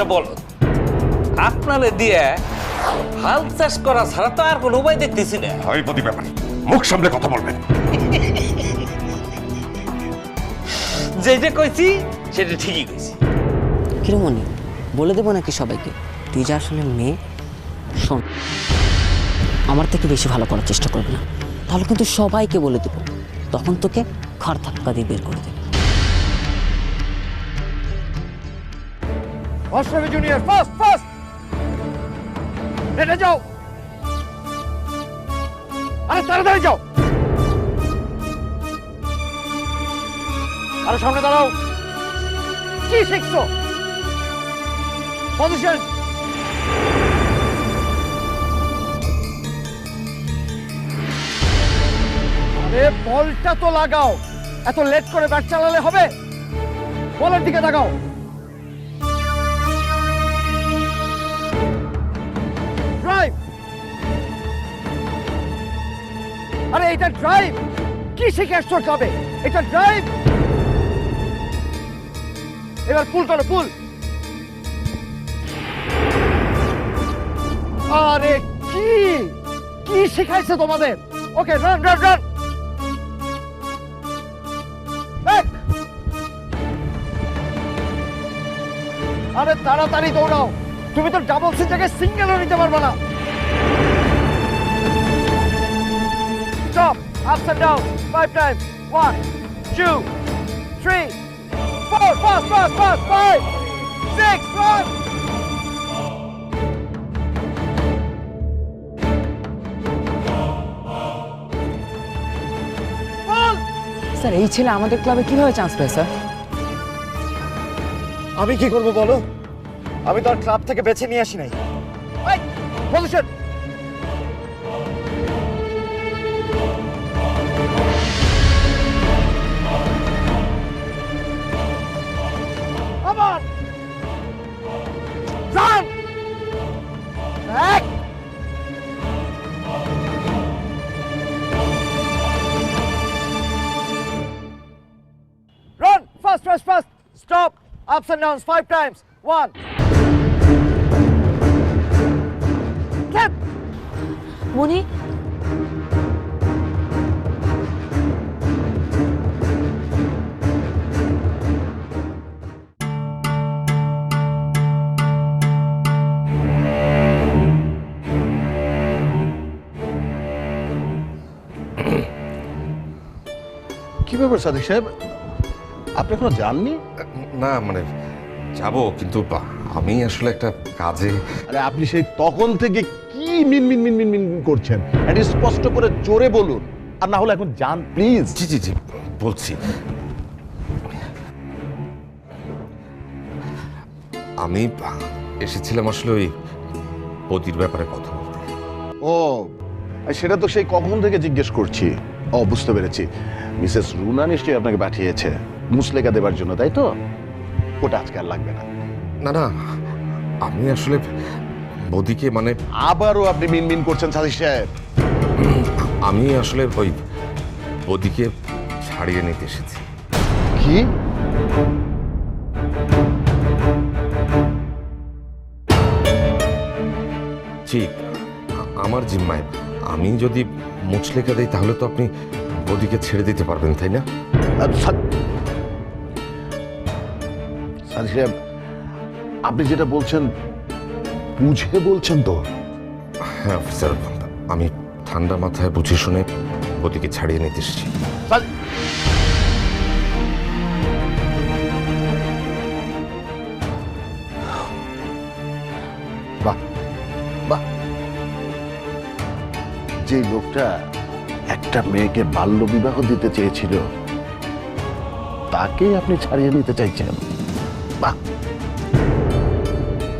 একটা বলুন আপনারে দিয়ে হাল চাষ করা ছাড়া তো আর কোনো উপায় দেখতেছি না। ব্যাপার মুখ সামলে কথা বলবেন। যেটা কইছি সেটা ঠিকই কইছি। কিরমণি বলে দেবো নাকি সবাইকে? তুই যা আসলে মেয়ে শোন আমার থেকে বেশি ভালো করার চেষ্টা করবি না। তাহলে কিন্তু সবাইকে বলে দেবো। তখন তোকে খার ধাক্কা দিয়ে বের করে দেবে। অষ্টমী জুনিয়র ফার্স্ট ফার্স্ট হেঁটে যাও আরে, তাড়াতাড়ি যাও। আরে, সামনে দাঁড়াও। কি শিখছো? পজিশন আরে, বলটা তো লাগাও। এত লেট করে ব্যাট চালালে হবে? বলের দিকে তাকাও। আরে, এটা ড্রাইভ কি শিখে আসছো ক্লাবে এটা ড্রাইভ এবার পুল করো পুল আরে, কি? কি শিখাইছে তোমাদের? ওকে রান রান রান আরে, তাড়াতাড়ি দৌড়াও। তুমি তো ডাবল সিট জায়গায় সিঙ্গেলও নিতে পারবে না। Stop, ups and downs, five times. One, two, three, four, fast, fast, fast, five, six, run. Sir এই ছেলে আমাদের ক্লাবে কীভাবে চান্স পেয়ে স্যার আমি কি করব বলো আমি তো আর ক্লাব থেকে বেছে নিয়ে আসি নাই position Come on! Run! Back! Run! Fast, fast, fast! Stop! Ups and downs five times. One. Clip! Muni, ব্যাপার সাদিক সাহেব আপনি এখনও যাননি? না মানে যাব কিন্তু আমি আসলে একটা কাজে আরে আপনি সেই তখন থেকে কি মিন মিন মিন মিন মিন মিন করছেন এটা স্পষ্ট করে জোরে বলুন। আর না হলে এখন যান প্লিজ জি জি জি বলছি। আমি এসেছিলাম আসলে ওই পতির ব্যাপারে কথা বলতে। ও সেটা তো সেই কখন থেকে জিজ্ঞেস করছি। ও বুঝতে পেরেছি। মিসেস রুনা নিশ্চয়ই আপনাকে পাঠিয়েছে। মুসলেকা দেবার জন্য তাই তো? ওটা আজকে আর লাগবে না। না না আমি আসলে বদিকে মানে আবারও আপনি মিন মিন করছেন সাদিক সাহেব। আমি আসলে ওই বদিকে ছাড়িয়ে নিতে এসেছি। কি? ঠিক আমার জিম্মায়। আমি যদি মুচলেখা দিই তাহলে তো আপনি বদিকে ছেড়ে দিতে পারবেন তাই না? সাদ- সাহেব আপনি যেটা বলছেন বুঝে বলছেন তো। হ্যাঁ অফিসার আমি ঠান্ডা মাথায় বুঝে শুনে বদিকে ছাড়িয়ে নিতে এসেছি। সাদি- বাহ বাহ। যে লোকটা একটা মেয়েকে বাল্য বিবাহ দিতে চেয়েছিল। তাকে আপনি ছাড়িয়ে নিতে চাইছেন। বাহ!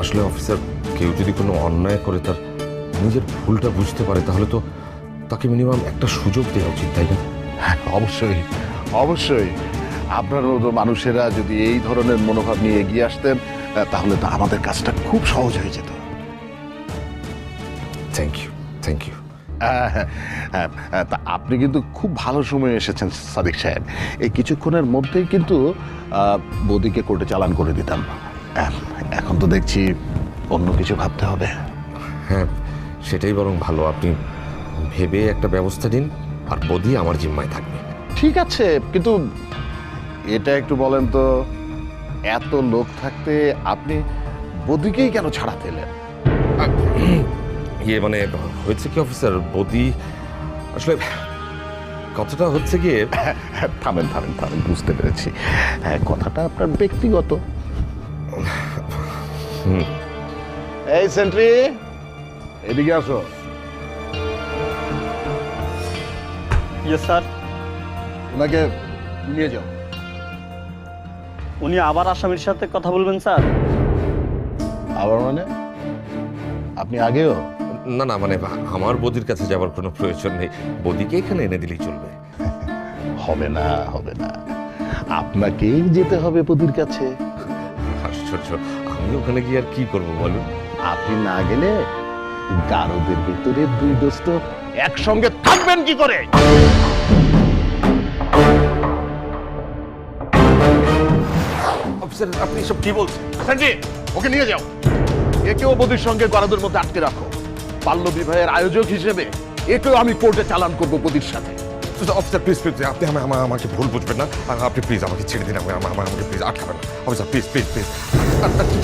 আসলে অফিসার কেউ যদি কোনো অন্যায় করে তার নিজের ভুলটা বুঝতে পারে তাহলে তো তাকে মিনিমাম একটা সুযোগ দেওয়া উচিত তাই না? হ্যাঁ, অবশ্যই অবশ্যই। আপনার মতো মানুষেরা যদি এই ধরনের মনোভাব নিয়ে এগিয়ে আসতেন তাহলে তো আমাদের কাজটা খুব সহজ হয়ে যেত। থ্যাংক ইউ থ্যাংক ইউ হ্যাঁ, হ্যাঁ, হ্যাঁ, হ্যাঁ, তা আপনি কিন্তু খুব ভালো সময়ে এসেছেন সাদিক সাহেব। এই কিছুক্ষণের মধ্যেই কিন্তু বৌদিকে কোর্টে চালান করে দিতাম। আহ, এখন তো দেখছি অন্য কিছু ভাবতে হবে। হ্যাঁ সেটাই বরং ভালো। আপনি ভেবে একটা ব্যবস্থা দিন আর বদি আমার জিম্মায় থাকবে। ঠিক আছে কিন্তু এটা একটু বলেন তো এত লোক থাকতে আপনি বদিকেই কেন ছাড়াতে এলেন? ইয়ে মানে হয়েছে কি অফিসার? বদি? আসলে কথাটা হচ্ছে গিয়ে থামেন থামেন থামেন বুঝতে পেরেছি। হ্যাঁ কথাটা আপনার ব্যক্তিগত। এই সেন্ট্রি এদিকে আসো। ইয়েস স্যার ওনাকে নিয়ে যাও। উনি আবার আসামির সাথে কথা বলবেন স্যার? আবার মানে? আপনি আগেও না না মানে আমার বদির কাছে যাওয়ার কোনো প্রয়োজন নেই। বদিকে এখানে এনে দিলেই চলবে। হবে না হবে না। আপনাকেই যেতে হবে বদির কাছে। আশ্চর্য আমি ওখানে গিয়ে আর কি করব বলুন? আপনি না গেলে গারদের ভিতরে দুই দোস্ত একসঙ্গে থাকবেন কি করে? অফিসার আপনি সব কি বলছেন? ওকে নিয়ে যাও। একেও বদির সঙ্গে গরাদের মধ্যে আটকে রাখো। বাল্য বিবাহের আয়োজক হিসেবে একেও আমি কোর্টে চালান করব বদির সাথে। অফিসার প্লিজ প্লিজ আপনি আমার আমাকে ভুল বুঝবেন না। আপনি প্লিজ আমাকে ছেড়ে দিন আমি আমার আমাকে প্লিজ আটকাবেন না। অফিসার প্লিজ প্লিজ প্লিজ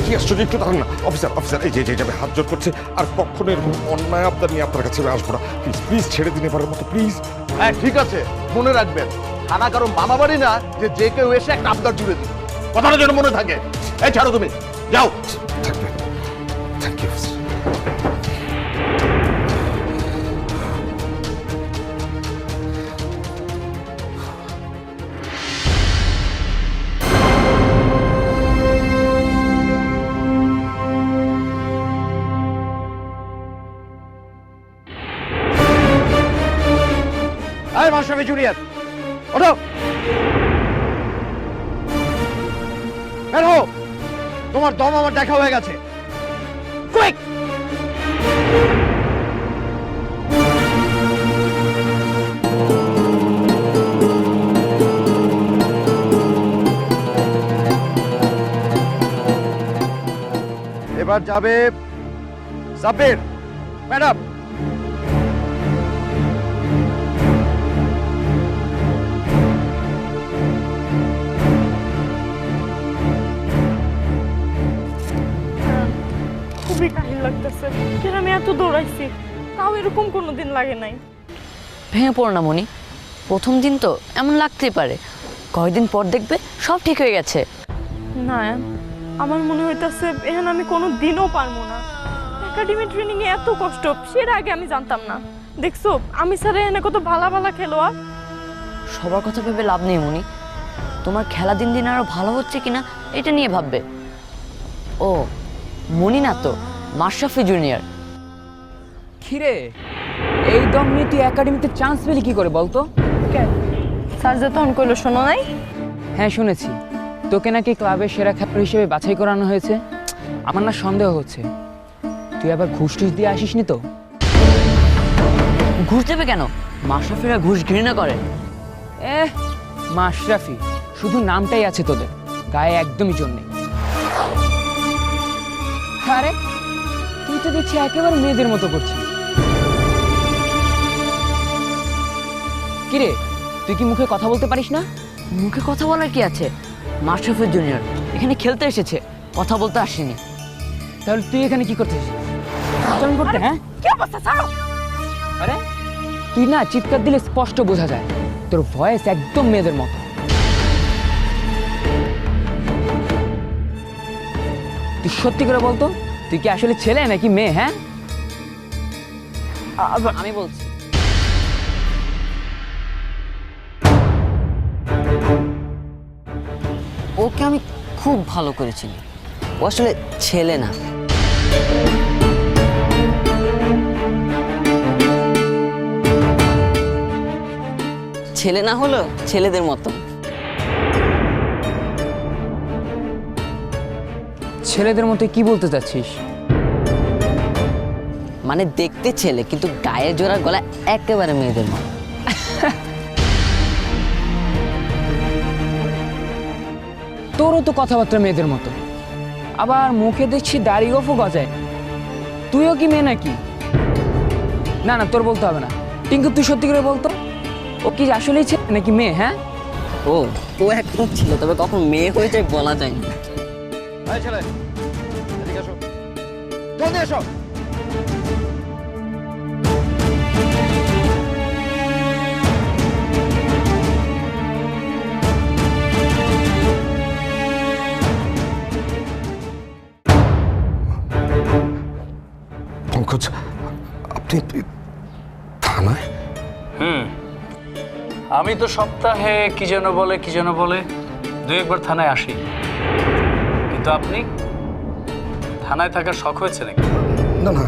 কি আশ্চর্য একটু দাঁড়ান না। অফিসার অফিসার এই যে যে যাবে হাত জোর করছে আর কখনো এরকম অন্যায় আপনার নিয়ে আপনার কাছে আমি আসব না। প্লিজ প্লিজ ছেড়ে দিন এবারের মতো প্লিজ হ্যাঁ ঠিক আছে মনে রাখবেন থানা কারও মামা বাড়ি না যে যে কেউ এসে একটা আবদার জুড়ে দিবে। কথাটা যেন মনে থাকে। এই ছাড়ো তুমি যাও। এই মাস্টার জুনিয়র ওঠো। বের তোমার দম আমার দেখা হয়ে গেছে। কুইক এবার যাবে সাব্বির। ম্যাডাম খুবই কাহিল লাগতেছে। কেন আমি এত দৌড়াইছি? তাও এরকম কোনোদিন লাগে নাই। ভেঙে পড়ো না মনি প্রথম দিন তো এমন লাগতেই পারে। কয়েকদিন পর দেখবে সব ঠিক হয়ে গেছে। না আমার মনে হইতাছে এখন আমি কোনো দিনও পারব না। একাডেমি ট্রেনিং এ এত কষ্ট সেটা আগে আমি জানতাম না। দেখছ আমি স্যার এখানে কত ভালো ভালো খেলোয়াড় সবার কথা ভেবে লাভ নেই মনি তোমার খেলা দিন দিন আরও ভালো হচ্ছে কিনা এটা নিয়ে ভাববে। ও মনি না তো? মাশরাফি জুনিয়র। খিরে এই দম নিয়ে তুই একাডেমিতে চান্স পেলি কি করে বলতো? স্যার যে তখন কইলো শোনো নাই? হ্যাঁ শুনেছি। তোকে নাকি ক্লাবের সেরা খেলোয়াড় হিসেবে বাছাই করানো হয়েছে? আমার না সন্দেহ হচ্ছে। তুই আবার ঘুষ টুস দিয়ে আসিসনি তো? ঘুষ দেবে কেন? মাশরাফিরা ঘুষ ঘৃণা করে। এ মাশরাফি শুধু নামটাই আছে তোদের। গায়ে একদমই জোর নেই। আরে তুই তো দেখছি একেবারে মেয়েদের মতো করছিস কিরে তুই কি মুখে কথা বলতে পারিস না? মুখে কথা বলার কি আছে? মাশরাফি জুনিয়র এখানে খেলতে এসেছে কথা বলতে আসেনি। তাহলে তুই এখানে কি করতে আচরণ করতে হ্যাঁ? কি অবস্থা ছাড়ো! আরে তুই না চিৎকার দিলে স্পষ্ট বোঝা যায় তোর ভয়েস একদম মেয়েদের মতো। তুই সত্যি করে বলতো? তুই কি আসলে ছেলে নাকি মেয়ে হ্যাঁ? আমি বলছি। ওকে আমি খুব ভালো করেছি ও আসলে ছেলে না। ছেলে না হলো ছেলেদের মতো ছেলেদের মতো কি বলতে চাচ্ছিস? মানে দেখতে ছেলে কিন্তু গায়ের জোড়া গলা একেবারে মেয়েদের মতো। তোরও তো কথাবার্তা মেয়েদের মতো। আবার মুখে দেখছি দাড়ি গফও গজায়। তুইও কি মেয়ে নাকি? না না তোর বলতে হবে না। টিঙ্কু তুই সত্যি করে বলতো? ও কি আসলেই ছেলে নাকি মেয়ে হ্যাঁ? ও ও একদম ছিল তবে কখন মেয়ে হয়ে যায় বলা যায় না। ছেলে এসো পঙ্কজ আপনি থানায়? হুম। আমি তো সপ্তাহে কি যেন বলে কি যেন বলে দু একবার থানায় আসি। কিন্তু আপনি? থানায় থাকার শখ হয়েছে নাকি? না না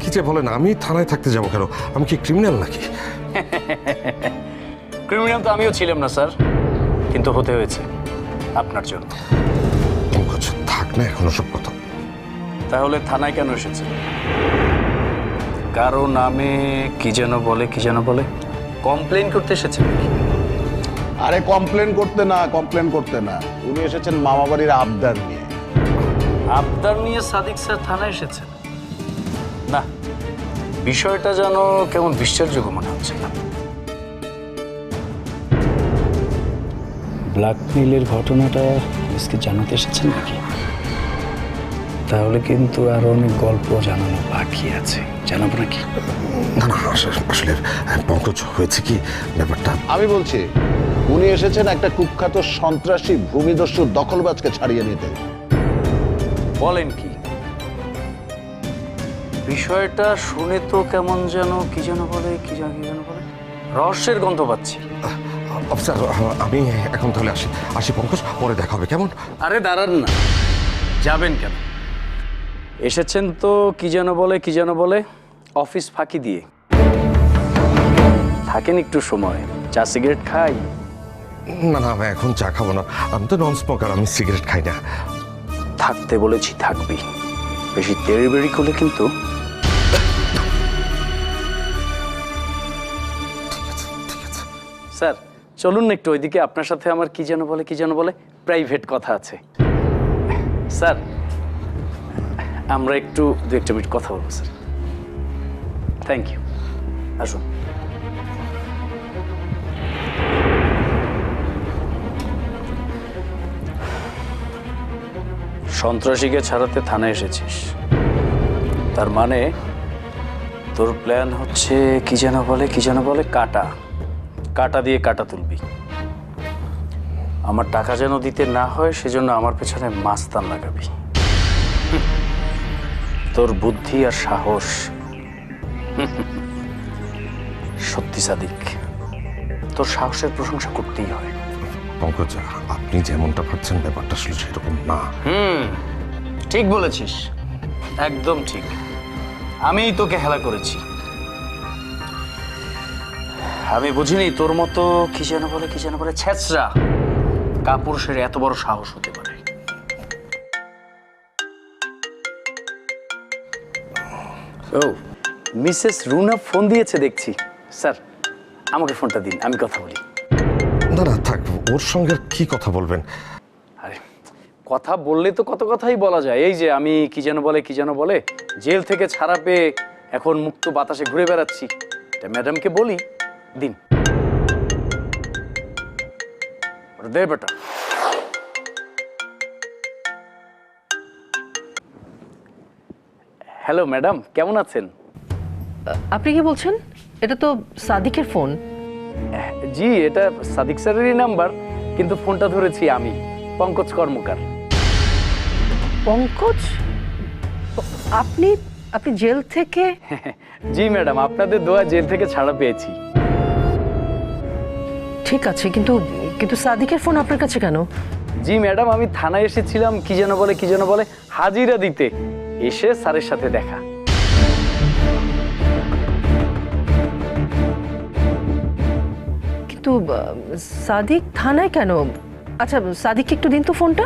কি যে বলেন আমি থানায় থাকতে যাব কেন? আমি কি ক্রিমিনাল নাকি? ক্রিমিনাল তো আমিও ছিলাম না স্যার। কিন্তু হতে হয়েছে আপনার জন্য। পঙ্কজ থাক না এখন সব কথা। তাহলে থানায় কেন এসেছে? কারও নামে কি যেন বলে কি যেন বলে? কমপ্লেন করতে এসেছে নাকি? আরে কমপ্লেন করতে না কমপ্লেন করতে না। উনি এসেছেন মামা বাড়ির আবদার নিয়ে। আবদার নিয়ে সাদিক স্যার থানায় এসেছেন। না বিষয়টা যেন কেমন বিশ্বাসযোগ্য মনে হচ্ছে না। ব্ল্যাকমেইলের ঘটনাটা আজকে জানাতে এসেছেন নাকি? তাহলে কিন্তু আরও অনেক গল্প জানানো বাকি আছে। জানাব নাকি? না না আসলে আসলে পঙ্কজ হয়েছে কি ব্যাপারটা? আমি বলছি উনি এসেছেন একটা কুখ্যাত সন্ত্রাসী ভূমিদস্যু দখলবাজকে ছাড়িয়ে নিতে। বলেন কি? বিষয়টা শুনে তো কেমন যেন কি যেন বলে কি যেন কি যেন বলে? রহস্যের গন্ধ পাচ্ছি। অফিসার আমি এখন তাহলে আসি। আসি পঙ্কজ পরে দেখা হবে কেমন? আরে দাঁড়ান না। যাবেন কেন? এসেছেন তো কি যেন বলে কি যেন বলে? অফিস ফাঁকি দিয়ে। থাকেন একটু সময়। চা সিগারেট খাই? না না আমি এখন চা খাব না। আমি তো নন স্মোকার আমি সিগারেট খাই না। থাকতে বলেছি, থাকবি। বেশি বেড়ি করলে কিন্তু স্যার, চলুন না একটু ওইদিকে। আপনার সাথে আমার কি যেন বলে, কি যেন বলে প্রাইভেট কথা আছে। স্যার, আমরা একটু দু একটা মিনিট কথা বলব, স্যার। থ্যাংক ইউ আসুন। সন্ত্রাসীকে ছাড়াতে থানায় এসেছিস। তার মানে তোর প্ল্যান হচ্ছে কি যেন বলে, কি যেন বলে, কাটা। কাটা দিয়ে কাটা তুলবি। আমার টাকা যেন দিতে না হয়, সেজন্য আমার পেছনে মাস্তান লাগাবি। তোর বুদ্ধি আর সাহস। সত্যি সাদিক। তোর সাহসের প্রশংসা করতেই হয়। পঙ্কজ, আপনি যেমনটা ভাবছেন, ব্যাপারটা আসলে সেরকম না। হুম, ঠিক বলেছিস। একদম ঠিক। আমিই তোকে হেলা করেছি। আমি বুঝিনি তোর মতো কি যেন বলে, কি যেন বলে, ছেঁচড়া কাপুরুষের এত বড় সাহস হতে পারে। ও, মিসেস রুনা ফোন দিয়েছে দেখছি। স্যার, আমাকে ফোনটা দিন, আমি কথা বলি। ওর সঙ্গে আর কি কথা বলবেন? আরে কথা বললে তো কত কথাই বলা যায়। এই যে আমি কি যেন বলে কি যেন বলে জেল থেকে ছাড়া পেয়ে এখন মুক্ত বাতাসে ঘুরে বেড়াচ্ছি। এটা ম্যাডামকে বলি দিন। ওটা দে বেটা। হ্যালো ম্যাডাম কেমন আছেন? আপনি কি বলছেন? এটা তো সাদিকের ফোন। জি এটা সাদিক স্যারেরই নাম্বার কিন্তু ফোনটা ধরেছি আমি পঙ্কজ কর্মকার। পঙ্কজ? আপনি আপনি জেল থেকে? জি ম্যাডাম আপনাদের দোয়া জেল থেকে ছাড়া পেয়েছি। ঠিক আছে কিন্তু কিন্তু সাদিকের ফোন আপনার কাছে কেন? জি ম্যাডাম আমি থানায় এসেছিলাম কি যেন বলে কি যেন বলে হাজিরা দিতে। এসে স্যারের সাথে দেখা। কিন্তু সাদিক থানায় কেন? আচ্ছা সাদিককে একটু দিন তো ফোনটা।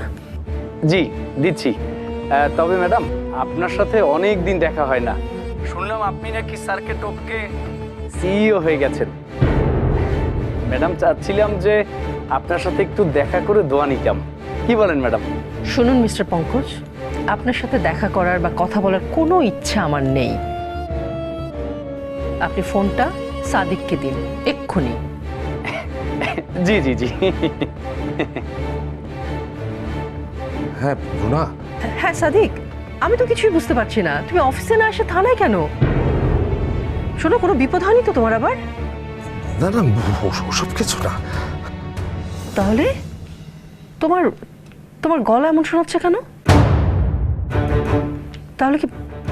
জি দিচ্ছি। তবে ম্যাডাম আপনার সাথে অনেক দিন দেখা হয় না। শুনলাম আপনি নাকি স্যারকে টপকে সিইও হয়ে গেছেন। ম্যাডাম চাচ্ছিলাম যে আপনার সাথে একটু দেখা করে দোয়া নিতাম। কি বলেন ম্যাডাম? শুনুন মিস্টার পঙ্কজ আপনার সাথে দেখা করার বা কথা বলার কোনো ইচ্ছা আমার নেই। আপনি ফোনটা সাদিককে দিন এক্ষুনি। জি জি জি। হ্যাঁ রুনা। হ্যাঁ সাদিক আমি তো কিছুই বুঝতে পারছি না। তুমি অফিসে না এসে থানায় কেন? শোনো কোনো বিপদ হয়নি তো তোমার আবার? না না ওসব কিছু না। তাহলে? তোমার তোমার গলা এমন শোনাচ্ছে কেন? তাহলে কি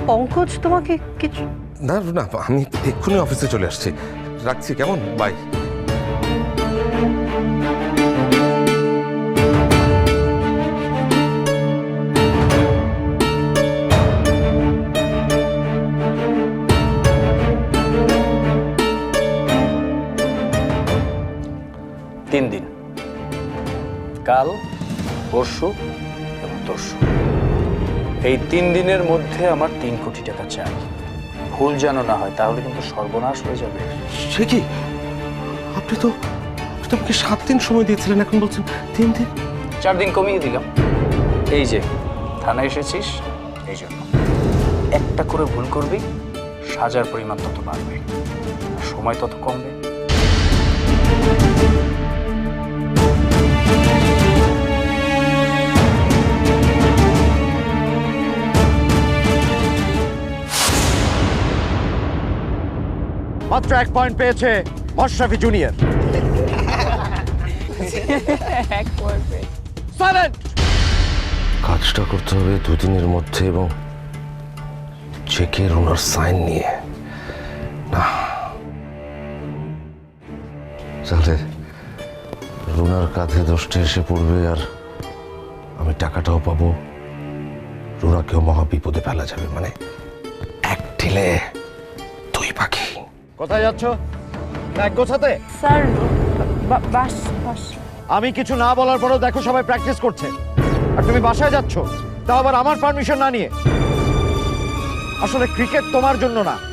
পঙ্কজ তোমাকে কিছু না রুনা আমি এক্ষুনি অফিসে চলে আসছি। রাখছি কেমন? বাই। পরশু এবং তরশু এই তিন দিনের মধ্যে আমার তিন কোটি টাকা চাই। ভুল যেন না হয় তাহলে কিন্তু সর্বনাশ হয়ে যাবে। সে কি? আপনি তো তো আমাকে সাত দিন সময় দিয়েছিলেন এখন বলছেন তিন দিন? চার দিন কমিয়ে দিলাম। এই যে থানায় এসেছিস এই জন্য। একটা করে ভুল করবি সাজার পরিমাণ তত বাড়বে। সময় তত কমবে। মাত্র এক পয়েন্ট পেয়েছে মশরাফি জুনিয়র কাজটা করতে হবে দুদিনের মধ্যে এবং চেকের ওনার সাইন নিয়ে। না। তাহলে রুনার কাঁধে দোষটা এসে পড়বে আর আমি টাকাটাও পাবো। রুনাকেও মহা বিপদে ফেলা যাবে মানে এক ঢিলে। পাখি কোথায় যাচ্ছ? ব্যাগ গোছাতে? স্যার বা- বাস বাস। আমি কিছু না বলার পরেও দেখো সবাই প্র্যাকটিস করছে। আর তুমি বাসায় যাচ্ছ তাও আবার আমার পারমিশন না নিয়ে। আসলে ক্রিকেট তোমার জন্য না।